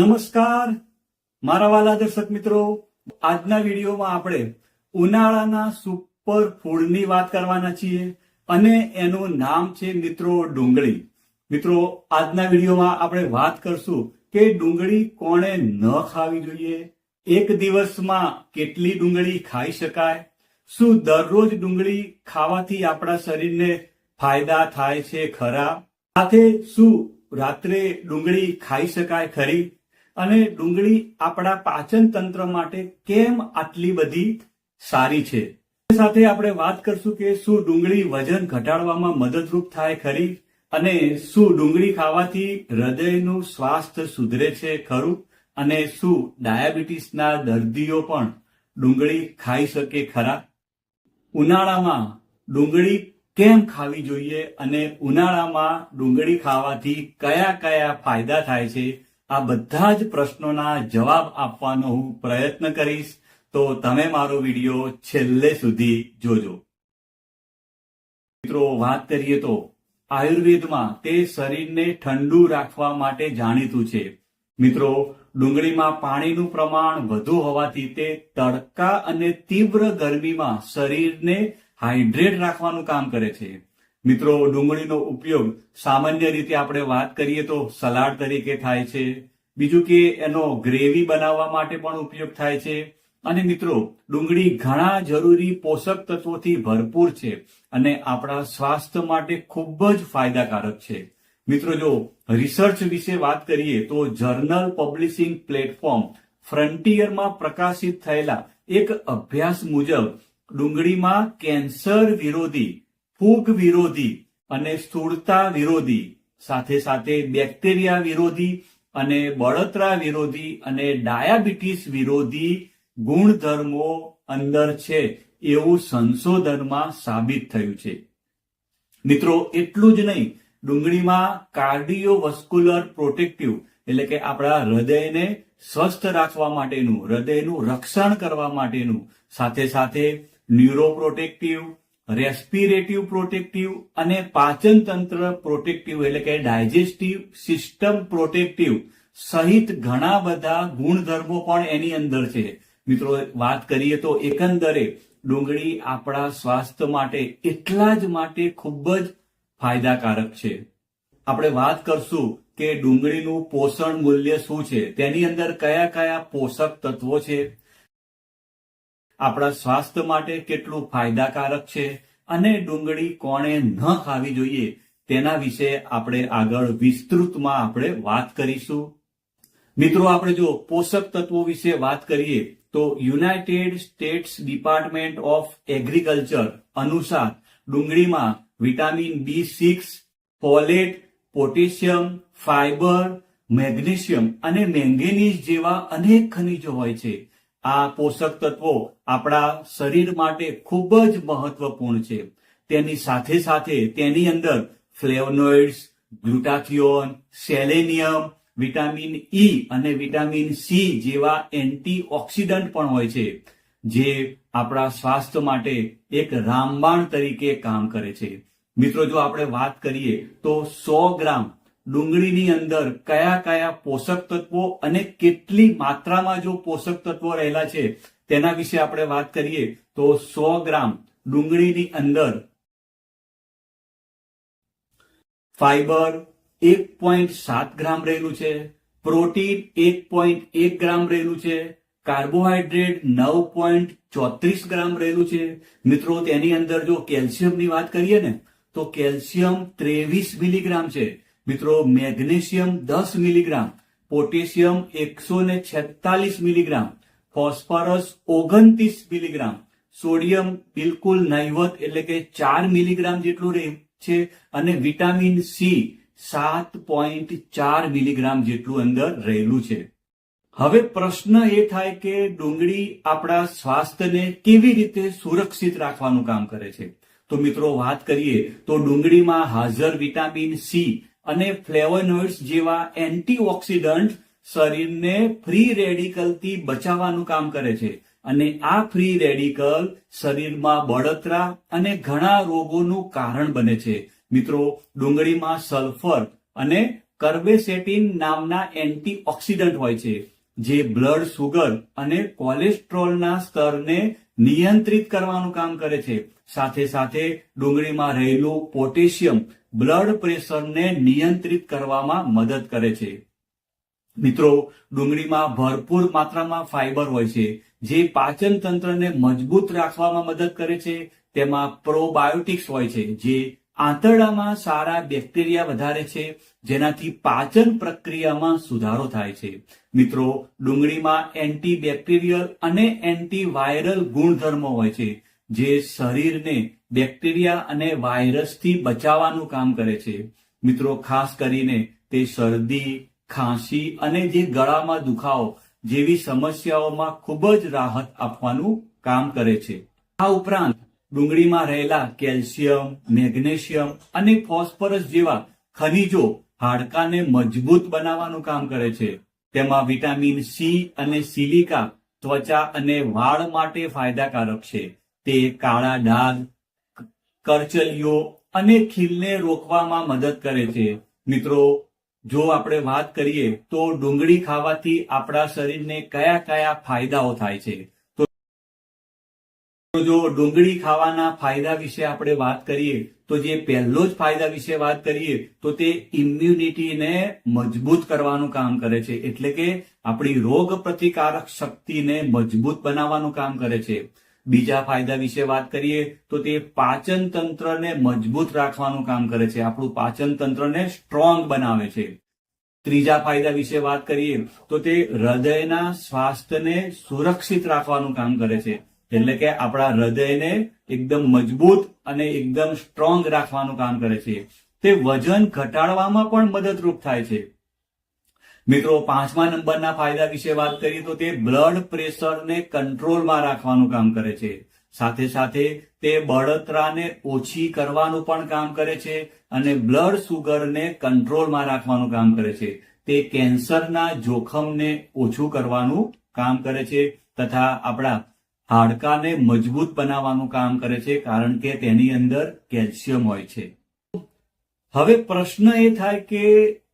નમસ્કાર. મારા વાલા દર્શક મિત્રો, આજના વિડીયોમાં આપણે ઉનાળાના સુપર ફૂડની વાત કરવાના છીએ અને એનું નામ છે મિત્રો ડુંગળી. મિત્રો, આજના વિડીયોમાં આપણે વાત કરશું કે ડુંગળી કોણે ન ખાવી જોઈએ. એક દિવસમાં કેટલી ડુંગળી ખાઈ શકાય? શું દરરોજ ડુંગળી ખાવાથી આપણા શરીરને ફાયદા થાય છે ખરા? સાથે શું રાત્રે ડુંગળી ખાઈ શકાય ખરી? અને ડુંગળી આપણા પાચન તંત્ર માટે કેમ આટલી બધી સારી છે? સાથે આપણે વાત કરશું કે શું ડુંગળી વજન ઘટાડવામાં મદદરૂપ થાય ખરી અને શું ડુંગળી ખાવાથી હૃદયનું સ્વાસ્થ્ય સુધરે છે ખરું અને શું ડાયાબિટીસના દર્દીઓ પણ ડુંગળી ખાઈ શકે ખરા? ઉનાળામાં ડુંગળી કેમ ખાવી જોઈએ અને ઉનાળામાં ડુંગળી ખાવાથી કયા કયા ફાયદા થાય છે આ બધા જ પ્રશ્નોના જવાબ આપવાનો હું પ્રયત્ન કરીશ, તો તમે મારો વીડિયો છેલ્લે સુધી જોજો. મિત્રો, વાત કરીએ તો, આયુર્વેદમાં તે શરીરને ઠંડુ રાખવા માટે જાણીતું છે. મિત્રો, ડુંગળીમાં પાણીનું પ્રમાણ વધુ હોવાથી તે તડકા અને તીવ્ર ગરમીમાં શરીરને હાઇડ્રેટ રાખવાનું કામ કરે છે. મિત્રો, ડુંગળીનો ઉપયોગ સામાન્ય રીતે આપણે વાત કરીએ તો સલાડ તરીકે થાય છે. બીજું કે એનો ગ્રેવી બનાવવા માટે પણ ઉપયોગ થાય છે. અને મિત્રો, ડુંગળી ઘણા જરૂરી પોષક તત્વોથી ભરપૂર છે અને આપણા સ્વાસ્થ્ય માટે ખૂબ જ ફાયદાકારક છે. મિત્રો, જો રિસર્ચ વિશે વાત કરીએ તો જર્નલ પબ્લિશિંગ પ્લેટફોર્મ ફ્રન્ટિયરમાં પ્રકાશિત થયેલા એક અભ્યાસ મુજબ ડુંગળીમાં કેન્સર વિરોધી ફૂગ વિરોધી અને સ્થૂળતા વિરોધી, સાથે સાથે બેક્ટેરિયા વિરોધી અને બળતરા વિરોધી અને ડાયાબિટીસ વિરોધી ગુણધર્મો અંદર છે એવું સંશોધનમાં સાબિત થયું છે. મિત્રો, એટલું જ નહીં, ડુંગળીમાં કાર્ડિયોવસ્ક્યુલર પ્રોટેક્ટિવ એટલે કે આપણા હૃદયને સ્વસ્થ રાખવા માટેનું, હૃદયનું રક્ષણ કરવા માટેનું, સાથે સાથે ન્યુરો પ્રોટેક્ટિવ રેસ્પિરેટિવ પ્રોટેક્ટિવ અને પાચન તંત્ર પ્રોટેક્ટિવ એટલે કે ડાયજેસ્ટિવ સિસ્ટમ પ્રોટેક્ટિવ સહિત ઘણા બધા ગુણધર્મો પણ એની અંદર છે. મિત્રો, વાત કરીએ તો એકંદરે ડુંગળી આપણા સ્વાસ્થ્ય માટે એટલા જ માટે ખૂબ જ ફાયદાકારક છે. આપણે વાત કરશું કે ડુંગળીનું પોષણ મૂલ્ય શું છે? તેની અંદર કયા કયા પોષક તત્વો છે? આપણા સ્વાસ્થ્ય માટે કેટલું ફાયદાકારક છે અને ડુંગળી કોણે ન ખાવી જોઈએ તેના વિશે આપણે આગળ વિસ્તૃતમાં આપણે વાત કરીશું. મિત્રો, આપણે જો પોષક તત્વો વિશે વાત કરીએ, તો United States Department of Agriculture અનુસાર ડુંગળીમાં vitamin B six, folate, potassium, fibre, magnesium અને મેંગેનીઝ જેવા અનેક ખનિજો હોય છે. આ પોષક તત્વો આપણા શરીર માટે ખૂબ જ મહત્વપૂર્ણ છે. તેની સાથે સાથે તેની અંદર ફ્લેવનોઇડ્સ, ગ્લુટાથિયોન, સેલેનિયમ, વિટામિન ઈ અને વિટામિન સી જેવા એન્ટીઓક્સિડન્ટ પણ હોય છે, જે આપણા સ્વાસ્થ્ય માટે એક રામબાણ તરીકે કામ કરે છે. મિત્રો, જો આપણે વાત કરીએ તો સો ગ્રામ ડુંગળીની અંદર કયા કયા પોષક તત્વો અને કેટલી માત્રામાં જો પોષક તત્વો રહેલા છે, તેના વિશે આપણે વાત કરીએ, તો સો ગ્રામ ડુંગળીની અંદર ફાઈબર એક પોઈન્ટ સાત ગ્રામ રહેલું છે, પ્રોટીન એક પોઈન્ટ એક ગ્રામ રહેલું છે, કાર્બોહાઈડ્રેટ નવ પોઈન્ટ ચોત્રીસ ગ્રામ રહેલું છે. મિત્રો, તેની અંદર જો કેલ્શિયમની વાત કરીએ ને, તો કેલ્શિયમ ત્રેવીસ મિલીગ્રામ છે. મિત્રો, મેગ્નેશિયમ દસ મિલીગ્રામ, પોટેશિયમ એકસો ને છેતાલીસ મિલીગ્રામ, ફોસ્ફરસ ઓગણત્રીસ મિલીગ્રામ, સોડિયમ બિલકુલ નહીવત એટલે કે ચાર મિલીગ્રામ જેટલું રહે છે અને વિટામિન સી સાત પોઈન્ટ ચાર મિલીગ્રામ જેટલું અંદર રહેલું છે. હવે પ્રશ્ન એ થાય કે ડુંગળી આપણા સ્વાસ્થ્યને કેવી રીતે સુરક્ષિત રાખવાનું કામ કરે છે? તો મિત્રો, વાત કરીએ તો ડુંગળીમાં હાજર વિટામિન સી અને ફ્લેવોનોઇડ્સ જેવા એન્ટીઓક્સિડન્ટ શરીરને ફ્રી રેડિકલથી બચાવવાનું કામ કરે છે. અને આ ફ્રી રેડિકલ શરીરમાં બળતરા અને ઘણા રોગોનું કારણ બને છે. મિત્રો, ડુંગળીમાં સલ્ફર અને કર્બેસેટિન નામના એન્ટીઓક્સિડન્ટ હોય છે, જે બ્લડ સુગર અને કોલેસ્ટ્રોલના સ્તરને નિયંત્રિત કરવાનું કામ કરે છે. સાથે સાથે ડુંગળીમાં રહેલું પોટેશિયમ બ્લડ પ્રેશરને નિયંત્રિત કરવામાં મદદ કરે છે. મિત્રો, ડુંગળીમાં ભરપૂર માત્રામાં ફાઇબર હોય છે, જે પાચન તંત્રને મજબૂત રાખવામાં મદદ કરે છે. તેમાં પ્રોબાયોટિક્સ હોય છે, જે આંતરડામાં સારા બેક્ટેરિયા વધારે છે, જેનાથી પાચન પ્રક્રિયામાં સુધારો થાય છે. મિત્રો, ડુંગળીમાં એન્ટીબેક્ટેરિયલ અને એન્ટીવાયરલ ગુણધર્મો હોય છે, જે શરીરને બેક્ટેરિયા અને વાયરસથી બચાવવાનું કામ કરે છે. મિત્રો, ખાસ કરીને તે શરદી, ખાંસી અને જે ગળામાં દુખાવો જેવી સમસ્યાઓમાં ખૂબ જ રાહત આપવાનું કામ કરે છે. આ ઉપરાંત ડુંગળીમાં રહેલા કેલ્શિયમ, મેગ્નેશિયમ અને ફોસ્ફરસ જેવા ખનિજો હાડકાને મજબૂત બનાવવાનું કામ કરે છે. તેમાં વિટામિન સી અને સિલિકા ત્વચા અને વાળ માટે ફાયદાકારક છે. તે કાળા ડાઘ કરચલીઓ અને ખીલને રોકવામાં મદદ કરે છે. મિત્રો, જો આપણે વાત કરીએ તો ડુંગળી ખાવાથી આપણા શરીરને કયા કયા ફાયદાઓ થાય છે? જો ડુંગળી ખાવાના ફાયદા વિશે આપણે વાત કરીએ, તો જે પહેલો જ ફાયદા વિશે વાત કરીએ, તો તે ઇમ્યુનિટીને મજબૂત કરવાનું કામ કરે છે. એટલે કે આપણી રોગ પ્રતિકારક શક્તિને મજબૂત બનાવવાનું કામ કરે છે. બીજા ફાયદા વિશે વાત કરીએ, તો તે પાચન તંત્રને મજબૂત રાખવાનું કામ કરે છે. આપણું પાચન તંત્રને સ્ટ્રોંગ બનાવે છે. ત્રીજા ફાયદા વિશે વાત કરીએ, તો તે હૃદયના સ્વાસ્થ્યને સુરક્ષિત રાખવાનું કામ કરે છે. એટલે કે આપણા હૃદયને એકદમ મજબૂત અને એકદમ સ્ટ્રોંગ રાખવાનું કામ કરે છે. તે વજન ઘટાડવામાં પણ મદદરૂપ થાય છે. મિત્રો, પાંચમા નંબરના ફાયદા વિશે વાત કરીએ તો તે બ્લડ પ્રેશરને કંટ્રોલમાં રાખવાનું કામ કરે છે. સાથે સાથે તે બળતરાને ઓછી કરવાનું પણ કામ કરે છે અને બ્લડ સુગરને કંટ્રોલમાં રાખવાનું કામ કરે છે. તે કેન્સરના જોખમને ઓછું કરવાનું કામ કરે છે તથા આપણા હાડકાને મજબૂત બનાવવાનું કામ કરે છે કારણ કે તેની અંદર કેલ્શિયમ હોય છે. હવે પ્રશ્ન એ થાય કે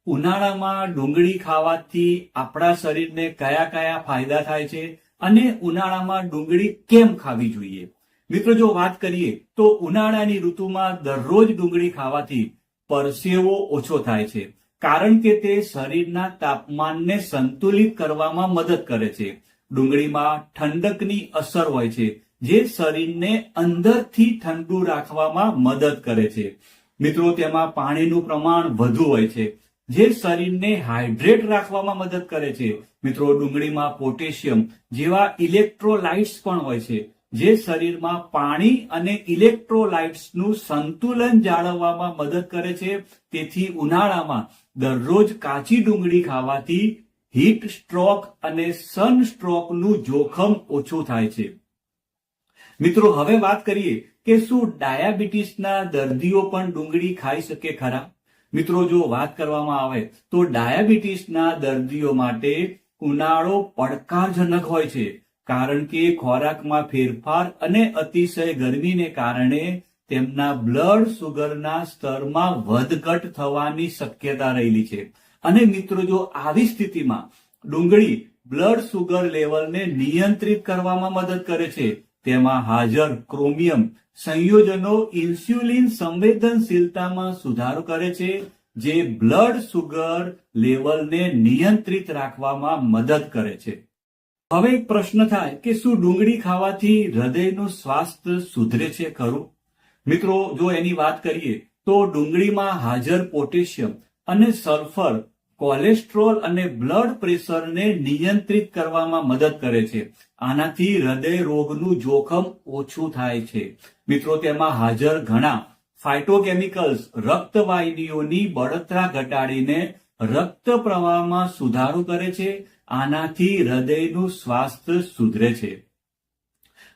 ઉનાળામાં ડુંગળી ખાવાથી આપણા શરીરને કયા કયા ફાયદા થાય છે અને ઉનાળામાં ડુંગળી કેમ ખાવી જોઈએ? મિત્રો, જો વાત કરીએ, તો ઉનાળાની ઋતુમાં દરરોજ ડુંગળી ખાવાથી પરસેવો ઓછો થાય છે, કારણ કે તે શરીરના તાપમાનને સંતુલિત કરવામાં મદદ કરે છે. ડુંગળીમાં ઠંડકની અસર હોય છે, જે શરીરને અંદરથી ઠંડુ રાખવામાં મદદ કરે છે. મિત્રો, તેમાં પાણીનું પ્રમાણ વધુ હોય છે, જે શરીરને હાઇડ્રેટ રાખવામાં મદદ કરે છે. મિત્રો, ડુંગળીમાં પોટેશિયમ જેવા ઇલેક્ટ્રોલાઇટ્સ પણ હોય છે, જે શરીરમાં પાણી અને ઇલેક્ટ્રોલાઇટ્સનું સંતુલન જાળવવામાં મદદ કરે છે. તેથી ઉનાળામાં દરરોજ કાચી ડુંગળી ખાવાથી હીટ સ્ટ્રોક અને સન સ્ટ્રોકનું જોખમ ઓછું થાય છે. મિત્રો, હવે વાત કરીએ કે શું ડાયાબિટીસના દર્દીઓ પણ ડુંગળી ખાઈ શકે ખરા? મિત્રો, જો વાત કરવામાં આવે તો ડાયાબિટીસના દર્દીઓ માટે ઉનાળો પડકારજનક હોય છે, કારણ કે ખોરાકમાં ફેરફાર અને અતિશય ગરમીને કારણે તેમના બ્લડ સુગરના સ્તરમાં વધઘટ થવાની શક્યતા રહેલી છે. અને મિત્રો, જો આવી સ્થિતિમાં ડુંગળી બ્લડ સુગર લેવલને નિયંત્રિત કરવામાં મદદ કરે છે, તેમાં હાજર ક્રોમિયમ સંયોજનો ઇન્સ્યુલિન સંવેદનશીલતામાં સુધારો કરે છે, જે બ્લડ સુગર લેવલને નિયંત્રિત રાખવામાં મદદ કરે છે. હવે એક પ્રશ્ન થાય કે શું ડુંગળી ખાવાથી હૃદયનું સ્વાસ્થ્ય સુધરે છે ખરું? મિત્રો, જો એની વાત કરીએ, તો ડુંગળીમાં હાજર પોટેશિયમ અને સલ્ફર કોલેસ્ટ્રોલ અને બ્લડ પ્રેશરને નિયંત્રિત કરવામાં મદદ કરે છે. આનાથી હૃદય રોગનું જોખમ ઓછું થાય છે. મિત્રો, તેમાં હાજર ઘણા ફાઇટોકેમિકલ્સ રક્તવાહિનીઓની બળતરા ઘટાડીને રક્ત પ્રવાહમાં સુધારો કરે છે. આનાથી હૃદયનું સ્વાસ્થ્ય સુધરે છે.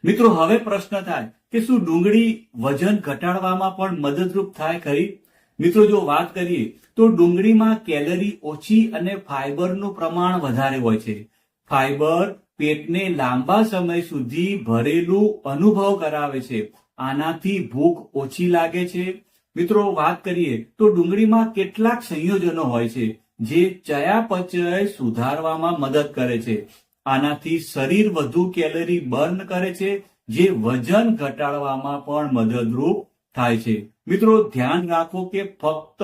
મિત્રો, હવે પ્રશ્ન થાય કે શું ડુંગળી વજન ઘટાડવામાં પણ મદદરૂપ થાય ખરી? મિત્રો, જો વાત કરીએ, તો ડુંગળીમાં કેલરી ઓછી અને ફાઈબરનું પ્રમાણ વધારે હોય છે. ફાઈબર પેટને લાંબા સમય સુધી ભરેલું અનુભવ કરાવે છે. આનાથી ભૂખ ઓછી લાગે છે. મિત્રો, વાત કરીએ, તો ડુંગળીમાં કેટલાક સંયોજનો હોય છે, જે ચયાપચય સુધારવામાં મદદ કરે છે. આનાથી શરીર વધુ કેલરી બર્ન કરે છે, જે વજન ઘટાડવામાં પણ મદદરૂપ થાય છે. મિત્રો, ધ્યાન રાખો કે ફક્ત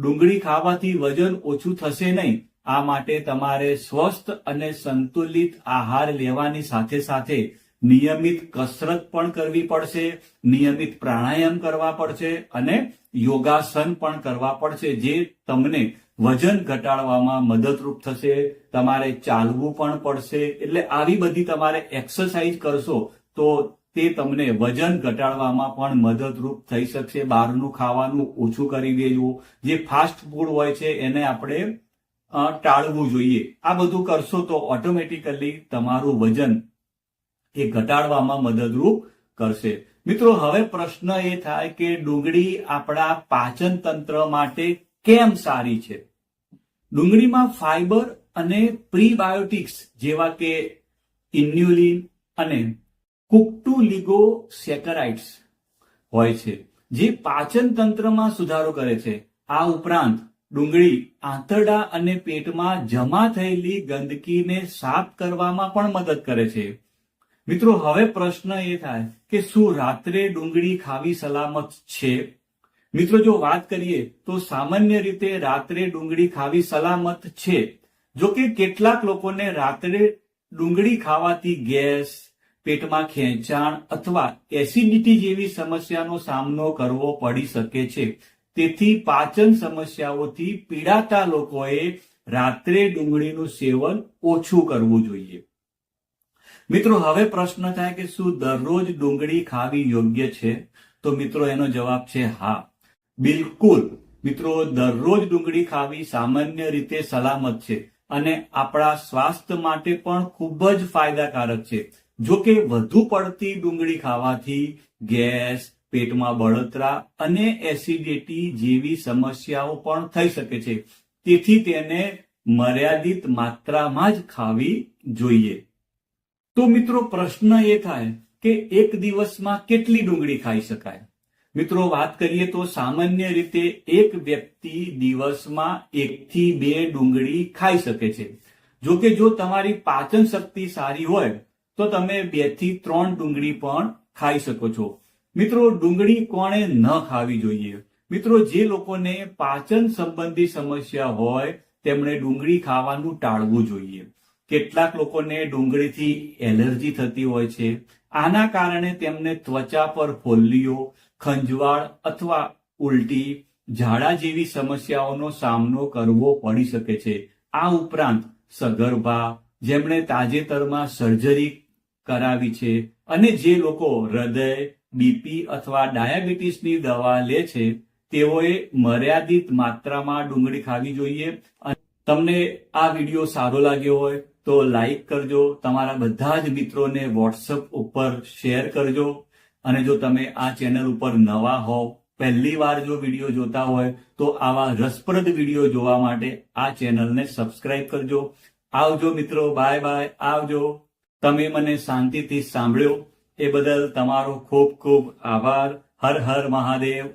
ડુંગળી ખાવાથી વજન ઓછું થશે નહીં. આ માટે તમારે સ્વસ્થ અને સંતુલિત આહાર લેવાની સાથે સાથે નિયમિત કસરત પણ કરવી પડશે, નિયમિત પ્રાણાયામ કરવા પડશે અને યોગાસન પણ કરવા પડશે, જે તમને વજન ઘટાડવામાં મદદરૂપ થશે, તમારે ચાલવું પણ પડશે. એટલે આવી બધી તમારે એક્સરસાઇઝ કરશો તો તે તમને વજન ઘટાડવામાં પણ મદદરૂપ થઈ શકશે. બહારનું ખાવાનું ઓછું કરી દેવું જે ફાસ્ટ ફૂડ હોય છે, એને આપણે ટાળવું જોઈએ. આ બધું કરશો તો ઓટોમેટિકલી તમારું વજન એ ઘટાડવામાં મદદરૂપ કરશે. મિત્રો, હવે પ્રશ્ન એ થાય કે ડુંગળી આપણા પાચન તંત્ર માટે કેમ સારી છે? ડુંગળીમાં ફાઈબર અને પ્રીબાયોટિક્સ જેવા કે ઇન્યુલિન અને કુક્ટુલિગો સેકરાઇટ્સ હોય છે, જે પાચન તંત્રમાં સુધારો કરે છે. આ ઉપરાંત ડુંગળી, આંતરડા અને પેટમાં જમા થયેલી ગંદકીને સાફ કરવામાં પણ મદદ કરે છે. મિત્રો, હવે પ્રશ્ન એ થાય કે શું રાત્રે ડુંગળી ખાવી સલામત છે? મિત્રો, જો વાત કરીએ, તો સામાન્ય રીતે રાત્રે ડુંગળી ખાવી સલામત છે. જો કે કેટલાક લોકોને રાત્રે ડુંગળી ખાવાથી ગેસ પેટમાં ખેંચાણ અથવા એસિડિટી જેવી સમસ્યાનો સામનો કરવો પડી શકે છે. તેથી પાચન સમસ્યાઓથી પીડાતા લોકોએ રાત્રે ડુંગળીનું સેવન ઓછું કરવું જોઈએ. મિત્રો, હવે પ્રશ્ન થાય કે શું દરરોજ ડુંગળી ખાવી યોગ્ય છે? તો મિત્રો, એનો જવાબ છે હા. બિલકુલ. મિત્રો, દરરોજ ડુંગળી ખાવી સામાન્ય રીતે સલામત છે અને આપણા સ્વાસ્થ્ય માટે પણ ખૂબ જ ફાયદાકારક છે. જો કે વધુ પડતી ડુંગળી ખાવાથી ગેસ, પેટમાં બળતરા અને એસિડિટી જેવી સમસ્યાઓ પણ થઈ શકે છે. તેથી તેને મર્યાદિત માત્રામાં જ ખાવી જોઈએ. તો મિત્રો પ્રશ્ન એ થાય કે એક દિવસમાં કેટલી ડુંગળી ખાઈ શકાય? મિત્રો વાત કરીએ તો સામાન્ય રીતે એક વ્યક્તિ દિવસમાં એકથી બે ડુંગળી ખાઈ શકે છે. જો કે જો તમારી પાચન શક્તિ સારી હોય તો તમે બેથી ત્રણ ડુંગળી પણ ખાઈ શકો છો. મિત્રો, ડુંગળી કોણે ન ખાવી જોઈએ? મિત્રો, જે લોકોને પાચન સંબંધી સમસ્યા હોય, તેમણે ડુંગળી ખાવાનું ટાળવું જોઈએ. કેટલાક લોકોને ડુંગળીથી એલર્જી થતી હોય છે. આના કારણે તેમને ત્વચા પર ફોલ્લીઓ, ખંજવાળ અથવા ઉલટી, ઝાડા જેવી સમસ્યાઓનો સામનો કરવો પડી શકે છે. આ ઉપરાંત સગર્ભા, જેમણે તાજેતરમાં સર્જરી કરાવી છે અને જે લોકો હૃદય, બીપી અથવા ડાયાબિટીસની દવા લે છે, તેઓએ મર્યાદિત માત્રામાં ડુંગળી ખાવી જોઈએ. તમને આ વીડિયો સારો લાગ્યો હોય તો લાઈક કરજો. તમારા બધા જ મિત્રોને વોટ્સઅપ ઉપર શેર કરજો. અને જો તમે આ ચેનલ ઉપર નવા હોવ પહેલી વાર જો વીડિયો જોતા હોય, તો આવા રસપ્રદ વીડિયો જોવા માટે આ ચેનલને સબસ્ક્રાઇબ કરજો. આવજો મિત્રો, બાય બાય. આવજો. તમે મને શાંતિથી સાંભળ્યો. એ બદલ તમારો ખૂબ ખૂબ આભાર. હર હર મહાદેવ.